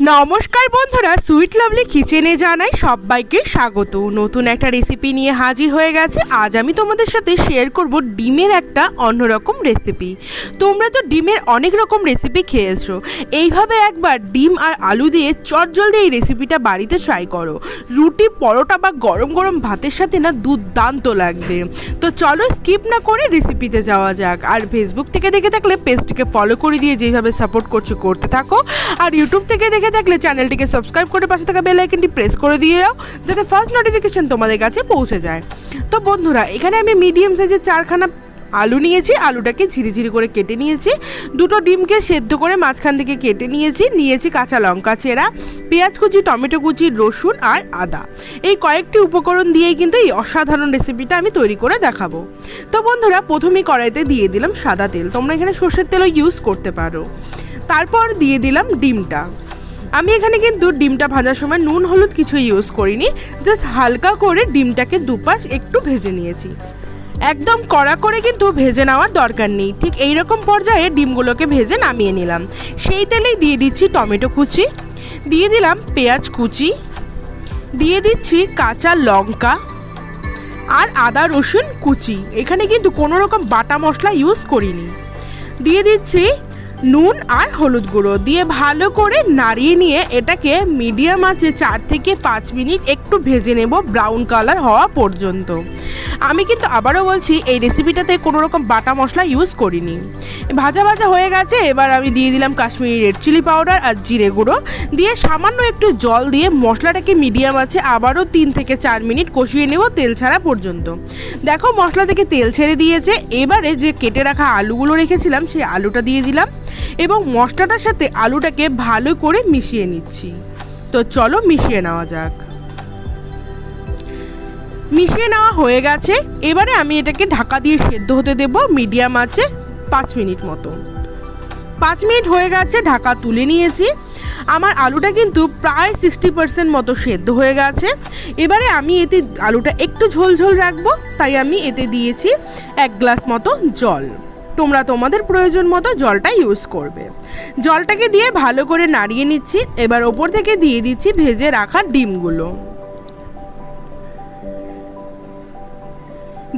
নমস্কার বন্ধুরা, sweet lovely কিচেনে জানাই সবাইকে স্বাগত। নতুন একটা রেসিপি নিয়ে হাজির হয়ে গেছে। আজ আমি তোমাদের সাথে শেয়ার করব ডিমের একটা অন্যরকম রেসিপি তোমরা তো ডিমের অনেক রকম রেসিপি খেয়েছো। এইভাবে একবার ডিম আর আলু দিয়ে চটজলদি এই রেসিপিটা বাড়িতে ট্রাই করো। রুটি, পরোটা বা গরম গরম ভাতের সাথে না দুর্দান্ত লাগবে। তো চলো স্কিপ না করে রেসিপিতে যাওয়া যাক। আর ফেসবুক থেকে দেখে থাকলে পেজটিকে ফলো করে দিয়ে যেভাবে সাপোর্ট করছ, করতে থাকো। আর ইউটিউব থেকে দেখে থাকলে চ্যানেলটিকে সাবস্ক্রাইব করে পাশে থাকা বেল আইকনটি প্রেস করে দিয়ে দাও যাতে ফার্স্ট নোটিফিকেশন তোমাদের কাছে পৌঁছে যায়। তো বন্ধুরা, এখানে আমি মিডিয়াম সাইজের চারখানা আলু নিয়েছি, আলুটাকে ঝিরিঝিরি করে কেটে নিয়েছি। দুটো ডিমকে সেদ্ধ করে মাঝখান থেকে কেটে নিয়েছি নিয়েছি কাঁচা লঙ্কা চেরা, পেঁয়াজ কুচি, টমেটো কুচি, রসুন আর আদা। এই কয়েকটি উপকরণ দিয়েই কিন্তু এই অসাধারণ রেসিপিটা আমি তৈরি করে দেখাবো। তো বন্ধুরা প্রথমেই কড়াইতে দিয়ে দিলাম সাদা তেল। তোমরা এখানে সর্ষের তেলও ইউজ করতে পারো। তারপর দিয়ে দিলাম ডিমটা। আমি এখানে কিন্তু ডিমটা ভাজার সময় নুন, হলুদ কিছু ইউজ করিনি জাস্ট হালকা করে ডিমটাকে দুপাশ একটু ভেজে নিয়েছি। একদম কড়া করে কিন্তু ভেজে নেওয়ার দরকার নেই। ঠিক এই রকম পর্যায়ে ডিমগুলোকে ভেজে নামিয়ে নিলাম। সেই তেলেই দিয়ে দিচ্ছি টমেটো কুচি, দিয়ে দিলাম পেঁয়াজ কুচি, দিয়ে দিচ্ছি কাঁচা লঙ্কা আর আদা রসুন কুচি। এখানে কিন্তু কোনো রকম বাটা মশলা ইউজ করিনি। দিয়ে দিচ্ছি নুন আর হলুদ গুঁড়ো দিয়ে ভালো করে নাড়িয়ে নিয়ে এটাকে মিডিয়াম আঁচে চার থেকে পাঁচ মিনিট একটু ভেজে নেব ব্রাউন কালার হওয়া পর্যন্ত। আমি কিন্তু আবারও বলছি, এই রেসিপিটাতে কোনো রকম বাটা মশলা ইউজ করিনি। ভাজা ভাজা হয়ে গেছে, এবার আমি দিয়ে দিলাম কাশ্মীরি রেড চিলি পাউডার আর জিরে গুঁড়ো। দিয়ে সামান্য একটু জল দিয়ে মশলাটাকে মিডিয়াম আছে আবারও তিন থেকে চার মিনিট কষিয়ে নেব তেল ছাড়া পর্যন্ত। দেখো মশলা থেকে তেল ছেড়ে দিয়েছে, এবারে যে কেটে রাখা আলুগুলো রেখেছিলাম, সেই আলুটা দিয়ে দিলাম। এবং মশলাটার সাথে আলুটাকে ভালো করে মিশিয়ে নিচ্ছি। তো চলো মিশিয়ে নেওয়া যাক। মিশিয়ে নেওয়া হয়ে গেছে। এবারে আমি এটাকে ঢাকা দিয়ে সেদ্ধ হতে দেব মিডিয়াম আছে পাঁচ মিনিট মতো। পাঁচ মিনিট হয়ে গেছে, ঢাকা তুলে নিয়েছি। আমার আলুটা কিন্তু প্রায় সিক্সটি পার্সেন্ট মতো সেদ্ধ হয়ে গেছে। এবারে আমি এতে আলুটা একটু ঝোল ঝোল রাখব, তাই আমি এতে দিয়েছি এক গ্লাস মতো জল। তোমরা তোমাদের প্রয়োজন মতো জলটা ইউজ করবে। জলটাকে দিয়ে ভালো করে নাড়িয়ে নিচ্ছি। এবার ওপর থেকে দিয়ে দিচ্ছি ভেজে রাখা ডিমগুলো।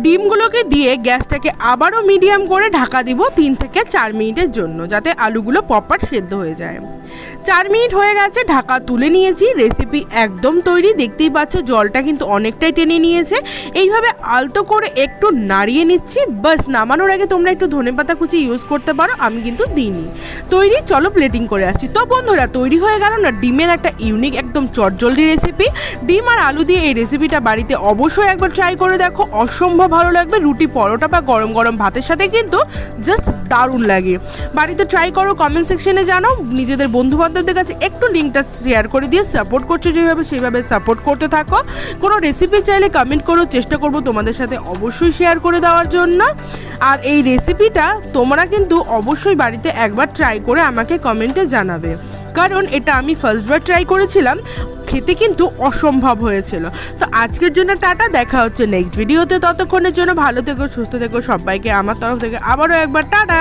ডিমগুলোকে দিয়ে গ্যাসটাকে আবারও মিডিয়াম করে ঢাকা দিব তিন থেকে চার মিনিটের জন্য, যাতে আলুগুলো পপার সেদ্ধ হয়ে যায়। চার মিনিট হয়ে গেছে, ঢাকা তুলে নিয়েছি। রেসিপি একদম তৈরি, দেখতেই পাচ্ছ জলটা কিন্তু অনেকটাই টেনে নিয়েছে। এইভাবে আলতো করে একটু নাড়িয়ে নিচ্ছি। বাস, নামানোর আগে তোমরা একটু ধনেপাতা কুচি ইউজ করতে পারো, আমি কিন্তু দিইনি। তৈরি, চলো প্লেটিং করে আসছি। তো বন্ধুরা, তৈরি হয়ে গেল না ডিমের একটা ইউনিক একদম চটজলদি রেসিপি ডিম আর আলু দিয়ে এই রেসিপিটা বাড়িতে অবশ্যই একবার ট্রাই করে দেখো। অসম্ভব ভালো লাগবে। রুটি, পরোটা বা গরম গরম ভাতের সাথে কিন্তু জাস্ট দারুণ লাগে। বাড়িতে ট্রাই করো কমেন্ট সেকশনে জানো। নিজেদের বন্ধু বান্ধবদের কাছে একটু লিঙ্কটা শেয়ার করে দিয়ে সাপোর্ট করছ যেভাবে সেইভাবে সাপোর্ট করতে থাকো। কোনো রেসিপি চাইলে কমেন্ট করো চেষ্টা করব তোমাদের সাথে অবশ্যই শেয়ার করে দেওয়ার জন্য। আর এই রেসিপিটা তোমরা কিন্তু অবশ্যই বাড়িতে একবার ট্রাই করে আমাকে কমেন্টে জানাবে। কারণ এটা আমি ফার্স্টবার ট্রাই করেছিলাম। খেতে কিন্তু অসম্ভব হয়েছিল। তো আজকের জন্য টাটা, দেখা হচ্ছে নেক্সট ভিডিওতে ততক্ষণের জন্য ভালো থেকো, সুস্থ থেকো সবাইকে। আমার তরফ থেকে আবারও একবার টাটা।